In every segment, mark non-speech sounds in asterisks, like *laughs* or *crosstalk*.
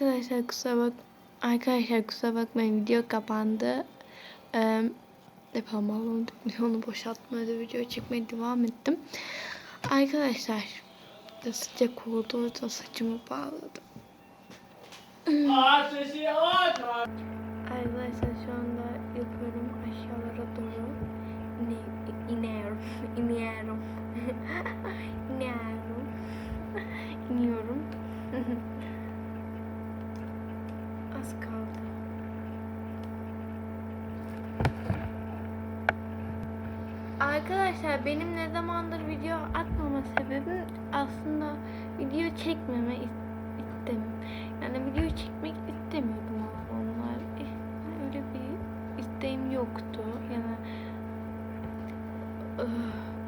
Arkadaşlar kusura bak Arkadaşlar kusura bakmayın video kapandı. Ee, alındı. Onu boşaltmaya video çekmeye devam ettim. Arkadaşlar da sıcak oldu da saçımı bağladım. Arkadaşlar Arkadaşlar benim ne zamandır video atmama sebebim aslında video çekmeme is- istem. Yani video çekmek istemiyordum onlar. Eh, Öyle bir isteğim yoktu. Yani ıh,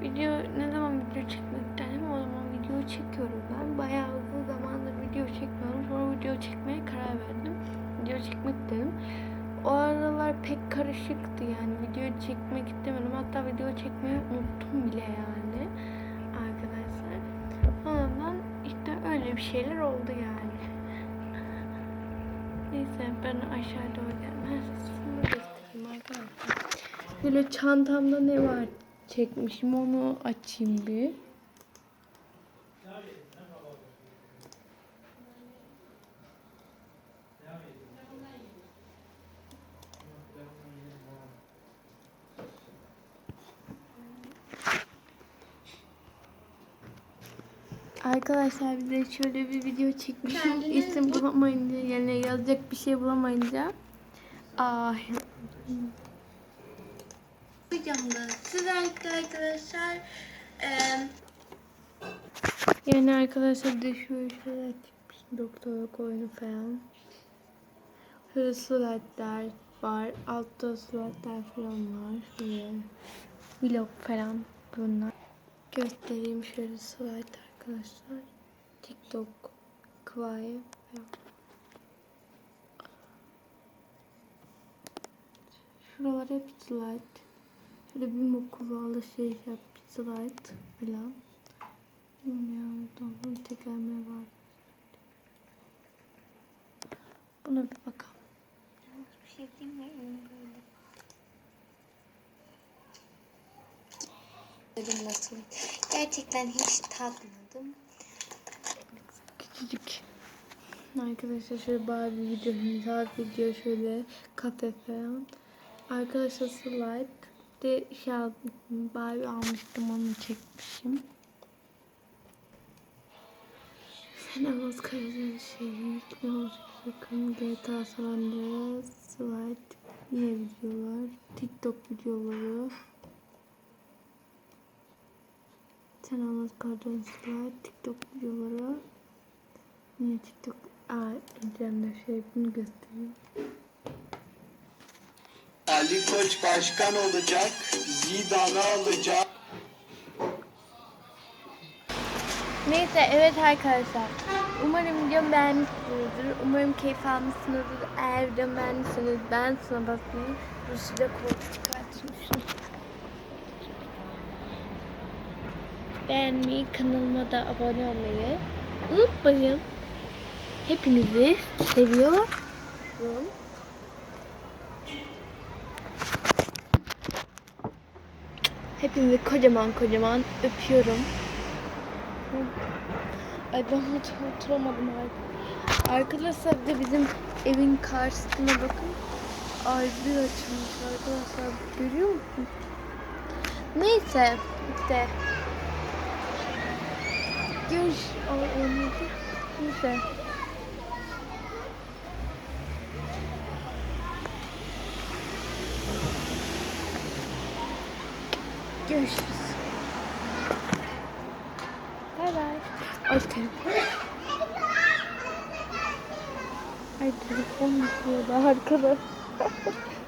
video ne zaman video çekmek istedim o zaman video çekiyorum ben. Bayağı uzun zamandır video çekmiyorum. Sonra video çekmeye karar verdim. Video çekmek dedim. O aralar pek karışıktı yani video çekmek çekmeyi unuttum bile yani arkadaşlar. Ondan işte öyle bir şeyler oldu yani. Neyse ben aşağı doğru size şunu göstereyim arkadaşlar. Böyle çantamda ne var çekmişim onu açayım bir. Arkadaşlar bir de şöyle bir video çekmişim. İsim bulamayınca yani yazacak bir şey bulamayınca. Ay. Videomda sizlerle arkadaşlar eee Yani arkadaşlar bir de şöyle şeyler çıkmış. Doktora koyunu falan. Şöyle slaytlar var. Altta slaytlar falan var. Şöyle vlog falan bunlar. Göstereyim şöyle slayt arkadaşlar. TikTok, falan. Şuralar hep slide. Şöyle bir okula alışveriş yap slide falan. Bilmiyorum. Doğru tekerme var. Buna bir bakalım. bir şey diyeyim mi? Elim böyle. Dedim nasıl? Gerçekten hiç tatmadım. Küçücük. Arkadaşlar şöyle Barbie video, mizah video şöyle kafe falan. Arkadaşlar slide. De şey Barbie almıştım onu çekmişim. Sen Avaz Karadeniz şehir ne olacak yakın GTA San Andreas slide yine videolar TikTok videoları Karadeniz slide TikTok videoları Yine TikTok Aa Ecem'de şey bunu göstereyim Ali Koç başkan olacak, Zidane'ı alacak. Neyse evet arkadaşlar. Umarım videomu beğenmişsinizdir. Umarım keyif almışsınızdır. Eğer videomu beğendiyseniz ben sana bakmayı. Bu size koltuk açmışım. Beğenmeyi, kanalıma da abone olmayı unutmayın. Hepinizi seviyorum. Hepinizi kocaman kocaman öpüyorum. Ay ben otur oturamadım artık. Arkadaşlar bir de bizim evin karşısına bakın. Ayrı açılmış arkadaşlar. Görüyor musun? Neyse işte. Görüş. Olmadı. Neyse. Görüşürüz. Bay bay. Ay telefon. Ay telefon yapıyor da arkada. *laughs*